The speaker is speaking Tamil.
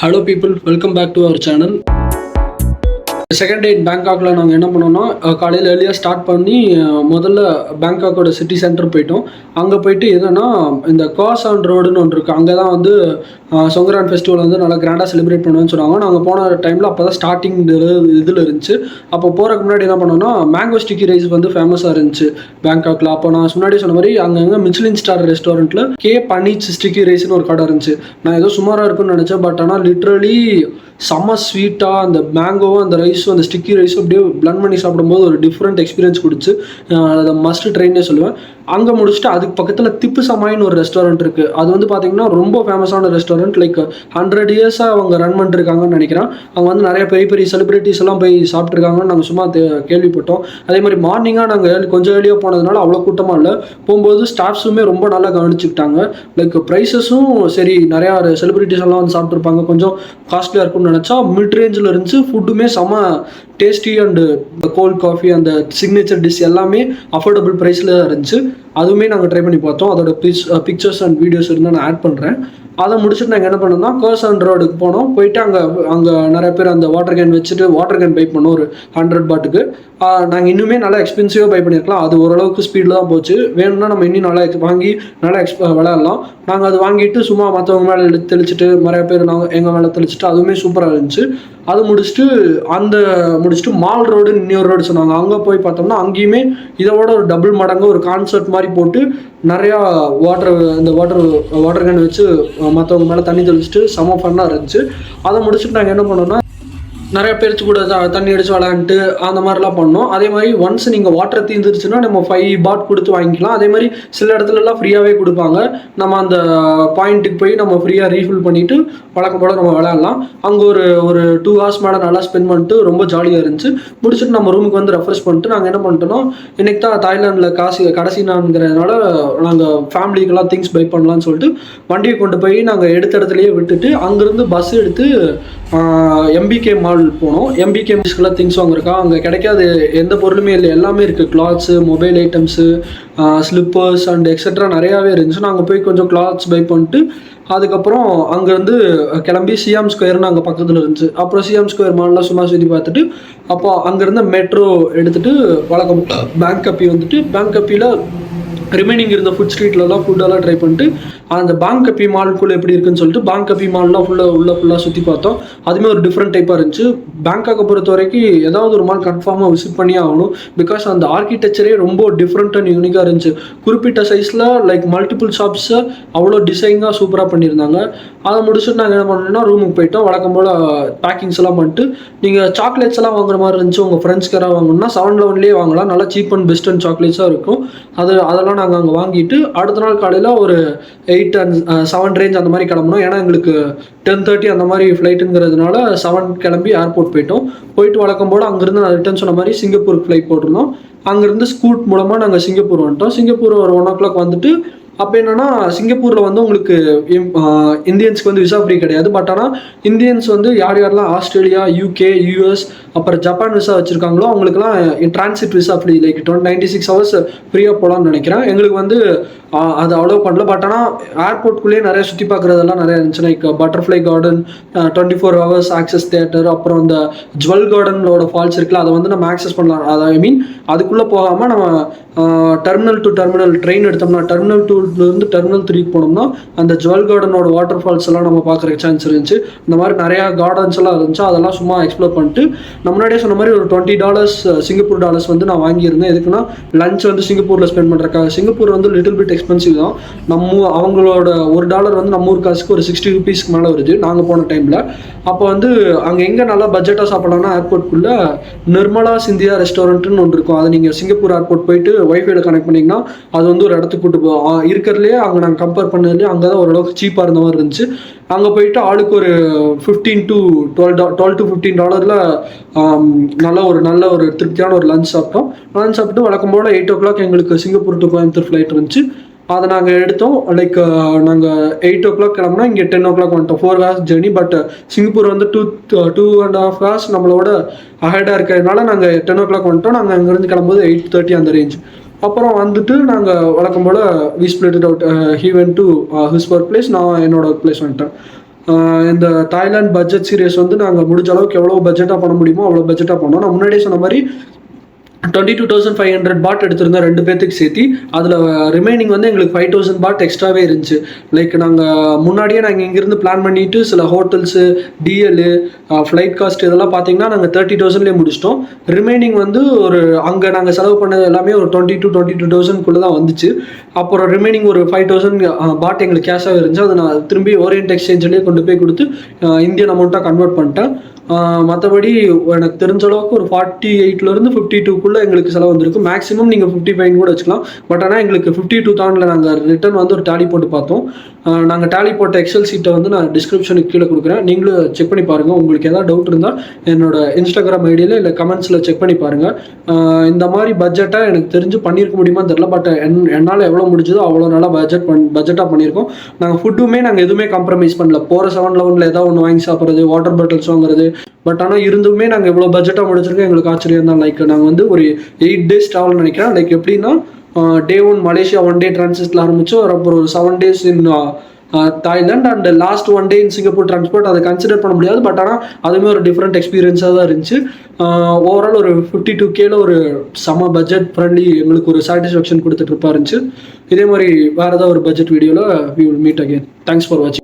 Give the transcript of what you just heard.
hello people welcome back to our channel Second day பேங்காக்கில் பேங்காக்ல நாங்கள் என்ன பண்ணோம்னா காலையில் ஏர்லியாக ஸ்டார்ட் பண்ணி முதல்ல பேங்காக்கோட சிட்டி சென்டர் போயிட்டோம். அங்கே போயிட்டு என்னன்னா இந்த காசான் ரோடுன்னு ஒன்று இருக்குது அங்கே தான் வந்து சொங்கரான் ஃபெஸ்டிவல் வந்து நல்லா கிராண்டாக செலிப்ரேட் பண்ணுவோம்னு சொன்னாங்க. நாங்கள் போன டைமில் அப்போ தான் ஸ்டார்டிங் இதில் இருந்துச்சு. அப்போ போகிறதுக்கு முன்னாடி என்ன பண்ணோம்னா மேங்கோ ஸ்டிக்கி ரைஸ் வந்து ஃபேமஸாக இருந்துச்சு பேங்காக்ல அப்போ நான் முன்னாடி சொன்ன மாதிரி அங்கங்கே மிச்சிலின் ஸ்டார் ரெஸ்டாரண்ட்டில் கே பனீச் ஸ்டிக்கி ரைஸ்னு ஒரு கடை இருந்துச்சு. நான் ஏதோ சுமாராக இருக்குன்னு நினச்சேன். பட் ஆனால் லிட்ரலி செம்ம ஸ்வீட்டாக அந்த மேங்கோவும் அந்த ரைஸ் ரைஸ் அந்த ஸ்டிக்கி ரைஸும் அப்படியே பிளண்ட் பண்ணி சாப்பிடும்போது ஒரு டிஃப்ரெண்ட் எக்ஸ்பீரியன்ஸ் கொடுத்து அதை மஸ்ட் ட்ரைன்னே சொல்லுவேன். அங்கே முடிச்சுட்டு அதுக்கு பக்கத்தில் திப்பு சமாயின்னு ஒரு ரெஸ்டாரண்ட் இருக்குது அது வந்து பார்த்தீங்கன்னா ரொம்ப ஃபேமஸான ரெஸ்டாரண்ட் லைக் ஹண்ட்ரட் இயர்ஸாக அவங்க ரன் பண்ணிருக்காங்கன்னு நினைக்கிறேன். அவங்க வந்து நிறைய பெரிய பெரிய செலிபிரிட்டிஸ் எல்லாம் போய் சாப்பிட்ருக்காங்கன்னு நாங்கள் சும்மா தே- கேள்விப்பட்டோம். அதே மாதிரி மார்னிங்காக நாங்கள் கொஞ்சம் ஏர்லியாக போனதுனால அவ்வளோ கூட்டமாக இல்லை. போகும்போது ஸ்டாஃப்ஸுமே ரொம்ப நல்லா கவனிச்சுக்கிட்டாங்க. லைக் ப்ரைஸஸும் சரி நிறையா செலிபிரிட்டிஸ் எல்லாம் வந்து சாப்பிட்ருப்பாங்க கொஞ்சம் காஸ்ட்லியாக இருக்கும்னு நினச்சா மிட் ரேஞ்சில் இருந்துச்சு. ஃபுட்டுமே செம்ம டேஸ்டி அண்டு கோல்ட் காஃபி அந்த சிக்னேச்சர் டிஷ் எல்லாமே அஃபோர்டபுள் ப்ரைஸில் இருந்துச்சு. அதுவுமே நாங்கள் ட்ரை பண்ணி பார்த்தோம். அதோட பிக்ஸ் பிக்சர்ஸ் அண்ட் வீடியோஸ் இருந்தால் நான் ஆட் பண்ணுறேன் அதை முடிச்சுட்டு நாங்கள் என்ன பண்ணோம்னா கர்சன் ரோடுக்கு போனோம். போயிட்டு அங்கே அங்கே நிறைய பேர் அந்த வாட்டர் கேன் வச்சுட்டு வாட்டர் கேன் பை பண்ணோம் ஒரு ஹண்ட்ரட் பாட்டுக்கு நாங்கள் இன்னுமே நல்லா எக்ஸ்பென்சிவாக பை பண்ணியிருக்கலாம் அது ஓரளவுக்கு ஸ்பீடில் தான் போச்சு. வேணும்னா நம்ம இன்னும் நல்லா வாங்கி நல்லா எக்ஸ் விளையாடலாம். நாங்கள் அது வாங்கிட்டு சும்மா மற்றவங்க மேலே எடுத்து தெளிச்சிட்டு நிறைய பேர் நாங்கள் எங்கள் மேலே தெளிச்சிட்டு அதுவுமே சூப்பராக இருந்துச்சு. அது முடிச்சுட்டு அந்த முடிச்சுட்டு மால் ரோடு இன்னொரு ரோடு சொன்னாங்க. அங்கே போய் பார்த்தோம்னா அங்கேயுமே இதோட ஒரு டபுள் மடங்கு ஒரு கான்சர்ட் மாதிரி போட்டு நிறையா வாட்டர் இந்த வாட்டர் வாட்டர் கேன் வச்சு மற்றவங்க மேலே தண்ணி தெளிச்சிட்டு செம ஃபன்னாக இருந்துச்சு. அதை முடிச்சுட்டு நாங்கள் என்ன பண்ணோம்னா நிறைய பேர்த்து கூட த- தண்ணி அடிச்சு விளாண்டுட்டு அந்த மாதிரிலாம் பண்ணோம். அதே மாதிரி ஒன்ஸ் நீங்கள் வாட்டர் தீர்ந்துருச்சுன்னா நம்ம ஃபைவ் பாட் கொடுத்து வாங்கிக்கலாம். அதே மாதிரி சில இடத்துலலாம் ஃப்ரீயாகவே கொடுப்பாங்க. நம்ம அந்த பாயிண்ட்டுக்கு போய் நம்ம ஃப்ரீயாக ரீஃபில் பண்ணிவிட்டு வழக்கம் போல் நம்ம விளையாடலாம். அங்கே ஒரு ஒரு டூ ஹவர்ஸ் மேடம் நல்லா ஸ்பெண்ட் பண்ணிட்டு ரொம்ப ஜாலியாக இருந்துச்சு. முடிச்சுட்டு நம்ம ரூமுக்கு வந்து ரெஃப்ரெஷ் பண்ணிட்டு நாங்கள் என்ன பண்ணிட்டோம்னா இன்னைக்கு தான் தாய்லாந்தில் காசு கடைசி நான்கிறதுனால நாங்கள் ஃபேமிலிக்கெல்லாம் திங்ஸ் பை பண்ணலாம்னு சொல்லிட்டு வண்டியை கொண்டு போய் நாங்கள் எடுத்த இடத்துலையே விட்டுட்டு அங்கேருந்து பஸ் எடுத்து எம்பிகே மால் போனோம். எம்பிகே மிஸ்க்கெல்லாம் திங்ஸ் வாங்கியிருக்கா அங்கே கிடைக்காது. எந்த பொருளுமே இல்லை. எல்லாமே இருக்குது clothes mobile items slippers and extra நிறையாவே இருந்துச்சு. நாங்கள் போய் கொஞ்சம் கிளாத்ஸ் பை பண்ணிட்டு அதுக்கப்புறம் அங்கேருந்து கிளம்பி சிஎம் ஸ்கொயர்னு அங்கே பக்கத்தில் இருந்துச்சு. அப்புறம் சிஎம் ஸ்கொயர் மால்லாம் சும்மா சுற்றி பார்த்துட்டு அப்போ அங்கேருந்து மெட்ரோ எடுத்துட்டு வழக்கம் பேங்க் கப்பி வந்துட்டு பேங்க் கப்பியில் ரிமைனிங் இருந்த ஃபுட் ஸ்ட்ரீட்லலாம் ஃபுட்டெல்லாம் ட்ரை பண்ணிட்டு அந்த பேங்க் கப்பி மால்குள்ளே எப்படி இருக்குன்னு சொல்லிட்டு பேங்க் கப்பி மால்லாம் ஃபுல்லாக உள்ளே ஃபுல்லாக சுற்றி பார்த்தோம். அதுவுமே ஒரு டிஃப்ரெண்ட் டைப்பாக இருந்துச்சு. பேங்காக்கை பொறுத்த வரைக்கும் ஏதாவது ஒரு மால் கன்ஃபார்மாக விசிட் பண்ணியே ஆகணும். பிகாஸ் அந்த ஆர்கிடெக்சரே ரொம்ப டிஃப்ரெண்ட் அண்ட் யூனிக்காக இருந்துச்சு. குறிப்பிட்ட சைஸில் லைக் மல்டிபிள் ஷாப்ஸை அவ்வளோ டிசைனாக சூப்பராக பண்ணியிருந்தாங்க. அதை முடிச்சுட்டு நாங்கள் என்ன பண்ணோம்னா ரூமுக்கு போயிட்டோம். வழக்கம் போல் பேக்கிங்ஸ் எல்லாம் பண்ணிட்டு நீங்கள் சாக்லேட்ஸ் எல்லாம் வாங்குற மாதிரி இருந்துச்சு. உங்கள் ஃப்ரெண்ட்ஸ்க்காராக வாங்கணும்னா செவன் லெவன்லேயே வாங்கலாம். நல்லா சீப் அண்ட் பெஸ்ட் அண்ட் சாக்லேட்ஸாக இருக்கும். அது அதெல்லாம் நாங்கள் அங்கே வாங்கிட்டு அடுத்த நாள் காலையில் ஒரு எயிட் அண்ட் செவன் ரேஞ்ச் அந்த மாதிரி கிளம்புனோம். ஏன்னா எங்களுக்கு டென் தேர்ட்டி அந்த மாதிரி ஃப்ளைட்டுங்கிறதுனால செவன் கிளம்பி ஏர்போர்ட் போயிட்டோம். போயிட்டு வழக்கம் போல் அங்கேருந்து நான் ரிட்டர்ன் சொன்ன மாதிரி சிங்கப்பூருக்கு ஃப்ளைட் போட்டிருந்தோம். அங்கேருந்து ஸ்கூட் மூலமாக நாங்கள் சிங்கப்பூர் வந்துட்டோம். சிங்கப்பூர் ஒரு ஒன் ஓ கிளாக் வந்துட்டு அப்போ என்னன்னா சிங்கப்பூரில் வந்து உங்களுக்கு இந்தியன்ஸ்க்கு வந்து விசா ஃப்ரீ கிடையாது. பட் ஆனால் இந்தியன்ஸ் வந்து யார் யாரெல்லாம் ஆஸ்திரேலியா யூகே யூஎஸ் அப்புறம் ஜப்பான் விசா வச்சுருக்காங்களோ அவங்களுக்குலாம் transit visa free like twenty ninety six hours ஃப்ரீயாக போகலான்னு நினைக்கிறேன். எங்களுக்கு வந்து அது அலோவ் பண்ணல. பட் ஆனால் ஏர்போர்ட்குள்ளேயே நிறைய சுற்றி பார்க்குறதெல்லாம் நிறைய இருந்துச்சு like butterfly garden twenty four hours access theatre அப்புறம் அந்த ஜுவல் கார்டனோட ஃபால்ஸ் இருக்குல்ல அதை வந்து நம்ம ஆக்சஸ் பண்ணலாம். அதை ஐ மீன் அதுக்குள்ளே போகாமல் நம்ம டெர்மினல் டு டெர்மினல் ட்ரெயின் எடுத்தோம்னா டெர்மினல் இருந்து டெர்மினல் த்ரீக்கு போனோம்னா அந்த ஜுவல் கார்டனோட வாட்டர் ஃபால்ஸ் எல்லாம் நம்ம பார்க்குற சான்ஸ் இருந்துச்சு. இந்த மாதிரி நிறையா கார்டன்ஸ் எல்லாம் இருந்துச்சு. அதெல்லாம் சும்மா எக்ஸ்ப்ளோர் பண்ணிட்டு நான் முன்னாடியே சொன்ன மாதிரி ஒரு டுவெண்ட்டி டாலர்ஸ் சிங்கப்பூர் டாலர்ஸ் வந்து நான் வாங்கியிருந்தேன். எதுக்குன்னா லஞ்ச் வந்து சிங்கப்பூரில் ஸ்பெண்ட் பண்ணுறக்காக சிங்கப்பூர் வந்து லிட்டில் பிட் எக்ஸ்பென்சிவ் தான். நம்ம அவங்களோட ஒரு டாலர் வந்து நம்ம ஊர் காசுக்கு ஒரு சிக்ஸ்டி ருபீஸ்க்கு மேலே வருது. நாங்கள் போன டைமில் அப்போ வந்து அங்கே எங்கே நல்லா பட்ஜெட்டாக சாப்பிடலாம்னா ஏர்போர்ட்குள்ளே நிர்மலா சிந்தியா ரெஸ்டாரண்ட்டுன்னு ஒன்று இருக்கும். அதை நீங்கள் சிங்கப்பூர் ஏர்போர்ட் போயிட்டு ஒய்ஃபைல கனெக்ட் பண்ணிங்கன்னா அது வந்து ஒரு இடத்துக்கு கூட்டு போ இருக்கிறதுலையே அங்கே நாங்கள் கம்பேர் பண்ணதுலேயே அங்கே தான் ஓரளவுக்கு சீப்பாக இருந்த மாதிரி இருந்துச்சு. அங்கே போயிட்டு ஆளுக்கு ஒரு ஃபிஃப்டீன் டு டுவெல் டா டுவெல் டு ஃபிஃப்டீன் டாலரில் நல்ல ஒரு நல்ல ஒரு திருப்தியான ஒரு லஞ்ச் சாப்பிட்டோம். லஞ்ச் சாப்பிட்டு வழக்கம் போல் எயிட் ஓ கிளாக் எங்களுக்கு சிங்கப்பூர் டு கோயம்புத்தூர் ஃப்ளைட் இருந்துச்சு. அதை நாங்கள் எடுத்தோம். லைக் நாங்கள் எயிட் ஓ கிளாக் கிளம்புனா இங்கே டென் ஓ கிளாக் வந்துட்டோம். Four hours journey but Singapore வந்து two two and half hours நம்மளோட அஹெடாக இருக்கிறதுனால நாங்கள் டென் ஓ கிளாக் வந்துட்டோம். நாங்கள் அங்கேருந்து கிளம்பும்போது எயிட் தேர்ட்டி அந்த ரேஞ்ச் அப்புறம் வந்துட்டு நாங்கள் வழக்கம் போல் we split out he went to his work place நான் என்னோட பிளேஸ் வந்துட்டேன். Uh, இந்த தாய்லாந்து பட்ஜெட் சீரியஸ் வந்து நாங்கள் முடிஞ்ச அளவுக்கு எவ்வளோ பட்ஜெட்டாக பண்ண முடியுமோ அவ்வளோ பட்ஜெட்டாக பண்ணோம். நான் முன்னாடியே சொன்ன மாதிரி twenty two thousand five hundred baht எடுத்திருந்தோம் ரெண்டு பேர்த்துக்கு சேர்த்து அதில் ரிமைனிங் வந்து எங்களுக்கு ஃபைவ் தௌசண்ட் பாட் எக்ஸ்ட்ராவே இருந்துச்சு. லைக் நாங்கள் முன்னாடியே நாங்கள் இங்கேருந்து பிளான் பண்ணிட்டு சில ஹோட்டல்ஸு டிஎல்லு ஃப்ளைட் காஸ்ட் இதெல்லாம் பார்த்தீங்கன்னா நாங்கள் தேர்ட்டி தௌசண்ட்லேயே முடிச்சிட்டோம். ரிமைனிங் வந்து ஒரு அங்கே நாங்கள் செலவு பண்ணது எல்லாமே ஒரு டுவெண்ட்டி டூ டுவெண்ட்டி டூ தௌசண்ட்குள்ளே தான் வந்துச்சு. அப்புறம் ரிமைனிங் ஒரு ஃபைவ் தௌசண்ட் பாட் எங்களுக்கு கேஷாகவே இருந்துச்சு. அதை நான் திரும்பி ஓரியன்ட் எக்ஸ்சேஞ்சிலே கொண்டு போய் கொடுத்து இந்தியன் அமௌண்ட்டாக கன்வெர்ட் பண்ணிட்டேன். மற்றபடி எனக்கு தெரிஞ்ச அளவுக்கு ஒரு ஃபார்ட்டி எயிட்லேருந்து ஃபிஃப்டி டூக்குள்ளே எங்களுக்கு செலவு வந்திருக்கு. மேக்ஸிமம் நீங்கள் ஃபிஃப்டி ஃபைவ் கூட வச்சுக்கலாம். பட் ஆனால் எங்களுக்கு ஃபிஃப்டி டூ தாண்டில் நாங்கள் ரிட்டர்ன் வந்து ஒரு டேலி போட்டு பார்த்தோம். நாங்கள் டேலி போட்ட எக்ஸல் சீட்டை வந்து நான் டிஸ்கிரிப்ஷனுக்கு கீழே கொடுக்குறேன். நீங்களும் செக் பண்ணி பாருங்கள் உங்களுக்கு ஏதாவது டவுட் இருந்தால் என்னோட இன்ஸ்டாகிராம் ஐடியில் இல்லை கமெண்ட்ஸில் செக் பண்ணி பாருங்கள் இந்த மாதிரி பட்ஜெட்டாக எனக்கு தெரிஞ்சு பண்ணியிருக்க முடியுமான்னு தெரில பட் என் என்னால் எவ்வளோ முடிஞ்சதோ அவ்வளோ நல்லா பட்ஜெட் பண் பட்ஜெட்டாக பண்ணியிருக்கோம் நாங்கள் ஃபுட்டுமே நாங்கள் எதுவுமே காம்ப்ரமைஸ் பண்ணல. போகிற செவன் லெவனில் ஏதாவது ஒன்று வாங்கி சாப்பிட்றது வாட்டர் பாட்டில்ஸ் வாங்குறது பட் ஆனால் இருந்துமே நாங்கள் இவ்வளோ பட்ஜெட்டாக முடிச்சிருக்கோம். எங்களுக்கு ஆச்சரியம் தான். லைக் நாங்கள் வந்து ஒரு எயிட் டேஸ் ட்ராவல் நினைக்கிறேன். லைக் எப்படின்னா day one Malaysia one day டிரான்சிஸ்டில் ஆரம்பிச்சோம் அப்புறம் ஒரு seven days in Thailand and last one day in Singapore transport அதை கன்சிடர் பண்ண முடியாது. பட் ஆனால் அதுவுமே ஒரு டிஃப்ரெண்ட் எக்ஸ்பீரியன்ஸாக தான் இருந்துச்சு. ஓவரால் ஒரு ஃபிஃப்டி டூ கேல ஒரு செம பட்ஜெட் ஃப்ரெண்ட்லி எங்களுக்கு ஒரு சாட்டிஸ்ஃபேக்ஷன் கொடுத்துட்டு இருப்பா இருந்துச்சு இதே மாதிரி வேறு ஏதாவது ஒரு பட்ஜெட் வீடியோவில் we will meet again thanks for வாட்சிங்